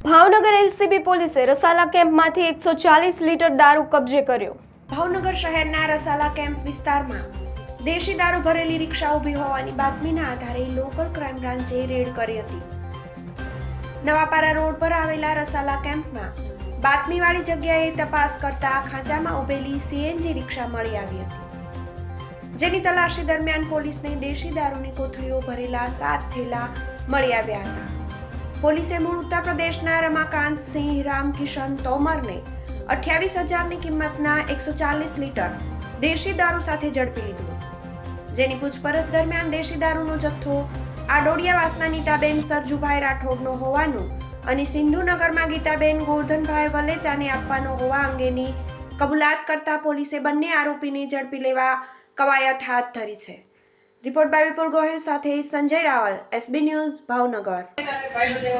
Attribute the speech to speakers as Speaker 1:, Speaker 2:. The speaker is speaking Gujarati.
Speaker 1: ભાવનગર એલસીબી પોલીસે રસાલા કેમ્પમાંથી એકસો ચાલીસ લીટર દારૂ કબજે કર્યો.
Speaker 2: ભાવનગર શહેરના રસાલા કેમ્પ વિસ્તારમાં દેશી દારૂ ભરેલી રિક્ષા ઊભી હોવાની બાતમીના આધારે લોકલ ક્રાઇમ બ્રાન્ચે રેડ કરી હતી. નવાપારા રોડ પર આવેલા રસાલા કેમ્પમાં બાતમીવાળી જગ્યાએ તપાસ કરતા ખાંચામાં ઊભેલી સીએનજી રિક્ષા મળી આવી હતી. જેની તલાશી દરમિયાન પોલીસને દેશી દારૂની કોથળીઓ ભરેલા સાત થેલા મળી આવ્યા હતા. પોલીસે મૂળ ઉત્તર પ્રદેશના રમાકાંત સિંહ, રામકિશન, તોમરને અઠ્યાવીસ હજારની કિંમતના એકસો ચાલીસ લીટર દેશી દારૂ સાથે ઝડપી લીધું જેની પૂછપરછ દરમિયાન દેશી દારૂનો જથ્થો આડોડિયાવાસના નીતાબેન સરજુભાઈ રાઠોડનો હોવાનું અને સિંધુનગરમાં ગીતાબેન ગોરધનભાઈ વલેચાને આપવાનો હોવા અંગેની કબૂલાત કરતા પોલીસે બંને આરોપીને ઝડપી લેવા કવાયત હાથ ધરી છે. રિપોર્ટ બાય વિપુલ ગોહિલ સાથે સંજય રાવલ એસબી ન્યૂઝ ભાવનગર
Speaker 3: ભાઈ બધે